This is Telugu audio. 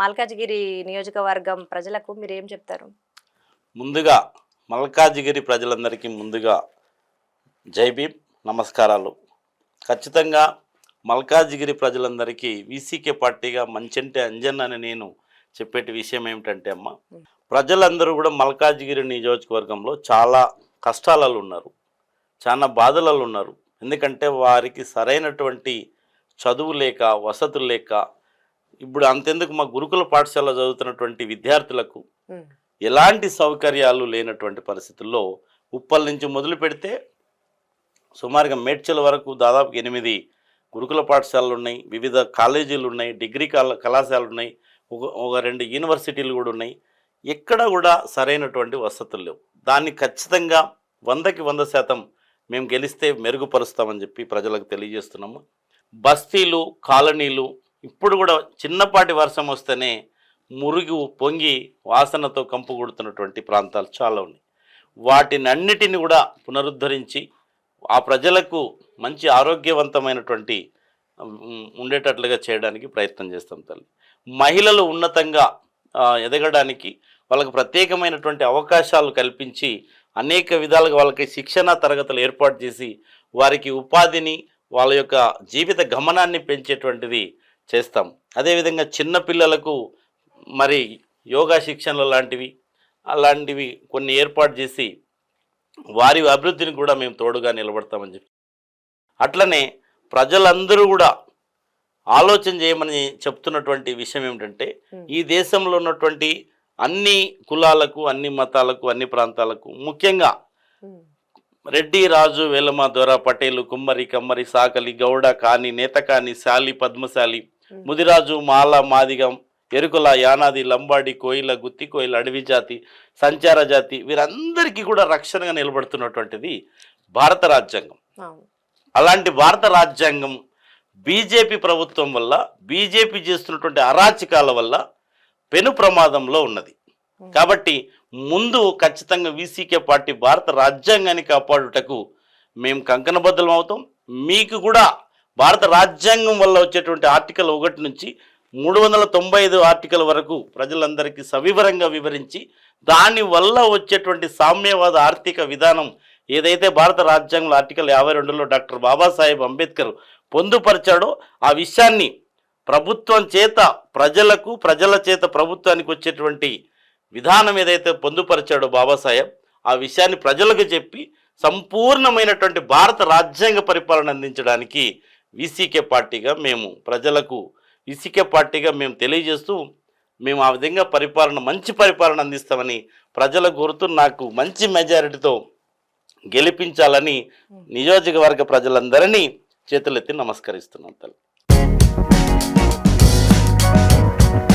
మల్కాజ్గిరి నియోజకవర్గం ప్రజలకు మీరు ఏం చెప్తారు? ముందుగా మల్కాజిగిరి ప్రజలందరికీ ముందుగా జై భీమ్. నమస్కారాలు. ఖచ్చితంగా మల్కాజిగిరి ప్రజలందరికీ వీసీకే పార్టీగా మంచంటే అంజన్ అని నేను చెప్పేటి విషయం ఏమిటంటే అమ్మ ప్రజలందరూ కూడా మల్కాజిగిరి నియోజకవర్గంలో చాలా కష్టాలలో ఉన్నారు చాలా బాధలలో ఉన్నారు ఎందుకంటే వారికి సరైనటువంటి చదువు లేక వసతులు లేక ఇప్పుడు అంతెందుకు మా గురుకుల పాఠశాల చదువుతున్నటువంటి విద్యార్థులకు ఎలాంటి సౌకర్యాలు లేనటువంటి పరిస్థితుల్లో ఉప్పల్ నుంచి మొదలు పెడితే సుమారుగా మేడ్చల్ వరకు దాదాపు ఎనిమిది గురుకుల పాఠశాలలు ఉన్నాయి వివిధ కాలేజీలు ఉన్నాయి డిగ్రీ కళా కళాశాలలు ఉన్నాయి ఒక ఒక రెండు యూనివర్సిటీలు కూడా ఉన్నాయి. ఎక్కడ కూడా సరైనటువంటి వసతులు లేవు. దాన్ని ఖచ్చితంగా వందకి వంద శాతం మేము గెలిస్తే మెరుగుపరుస్తామని చెప్పి ప్రజలకు తెలియజేస్తున్నాము. బస్తీలు కాలనీలు ఇప్పుడు కూడా చిన్నపాటి వర్షం వస్తేనే మురుగు పొంగి వాసనతో కంపు కొడుతున్నటువంటి ప్రాంతాలు చాలా ఉన్నాయి. వాటిని అన్నిటిని కూడా పునరుద్ధరించి ఆ ప్రజలకు మంచి ఆరోగ్యవంతమైనటువంటి ఉండేటట్లుగా చేయడానికి ప్రయత్నం చేస్తాం తల్లి. మహిళలు ఉన్నతంగా ఎదగడానికి వాళ్ళకు ప్రత్యేకమైనటువంటి అవకాశాలు కల్పించి అనేక విధాలుగా వాళ్ళకి శిక్షణ తరగతులు ఏర్పాటు చేసి వారికి ఉపాధిని వాళ్ళ యొక్క జీవిత గమనాన్ని పెంచేటువంటిది చేస్తాం అదేవిధంగా చిన్న పిల్లలకు మరి యోగా శిక్షణలు లాంటివి అలాంటివి కొన్ని ఏర్పాటు చేసి వారి అభివృద్ధిని కూడా మేము తోడుగా నిలబడతామని చెప్పి అట్లనే ప్రజలందరూ కూడా ఆలోచన చేయమని చెప్తున్నటువంటి విషయం ఏమిటంటే. ఈ దేశంలో ఉన్నటువంటి అన్ని కులాలకు అన్ని మతాలకు అన్ని ప్రాంతాలకు ముఖ్యంగా రెడ్డి రాజు వేలమ దొర పటేలు కుమ్మరి కమ్మరి సాకలి గౌడ కాని నేతకాని శాలి పద్మశాలి. ముదిరాజు మాల మాదిగం ఎరుకుల యానాది లంబాడి కోయిల గుత్తి కోయిల అడవి జాతి సంచార జాతి వీరందరికీ కూడా రక్షణగా నిలబడుతున్నటువంటిది భారత రాజ్యాంగం. అలాంటి భారత రాజ్యాంగం బీజేపీ ప్రభుత్వం వల్ల బీజేపీ చేస్తున్నటువంటి అరాచకాల వల్ల పెను ప్రమాదంలో ఉన్నది. కాబట్టి ముందు ఖచ్చితంగా వీసీకే పార్టీ భారత రాజ్యాంగాన్ని కాపాడుటకు మేము కంకణబద్ధం అవుతాం. మీకు కూడా భారత రాజ్యాంగం వల్ల వచ్చేటువంటి ఆర్టికల్ ఒకటి నుంచి మూడు వందల తొంభై ఐదు ఆర్టికల్ వరకు ప్రజలందరికీ సవివరంగా వివరించి దాని వల్ల వచ్చేటువంటి సామ్యవాద ఆర్థిక విధానం ఏదైతే భారత రాజ్యాంగంలో ఆర్టికల్ యాభై రెండులో డాక్టర్ బాబాసాహెబ్ అంబేద్కర్ పొందుపరిచాడో ఆ విషయాన్ని ప్రభుత్వం చేత ప్రజలకు ప్రజల చేత ప్రభుత్వానికి వచ్చేటువంటి విధానం ఏదైతే పొందుపరిచాడో బాబాసాహెబ్ ఆ విషయాన్ని ప్రజలకు చెప్పి సంపూర్ణమైనటువంటి భారత రాజ్యాంగ పరిపాలన అందించడానికి వీసీకే పార్టీగా మేము ప్రజలకు వీసీకే పార్టీగా మేము తెలియజేస్తూ మేము ఆ విధంగా పరిపాలన మంచి పరిపాలన అందిస్తామని ప్రజలకు కోరుతూ నాకు మంచి మెజారిటీతో గెలిపించాలని నియోజకవర్గ ప్రజలందరినీ చేతులెత్తి నమస్కరిస్తున్నాను తల్లి.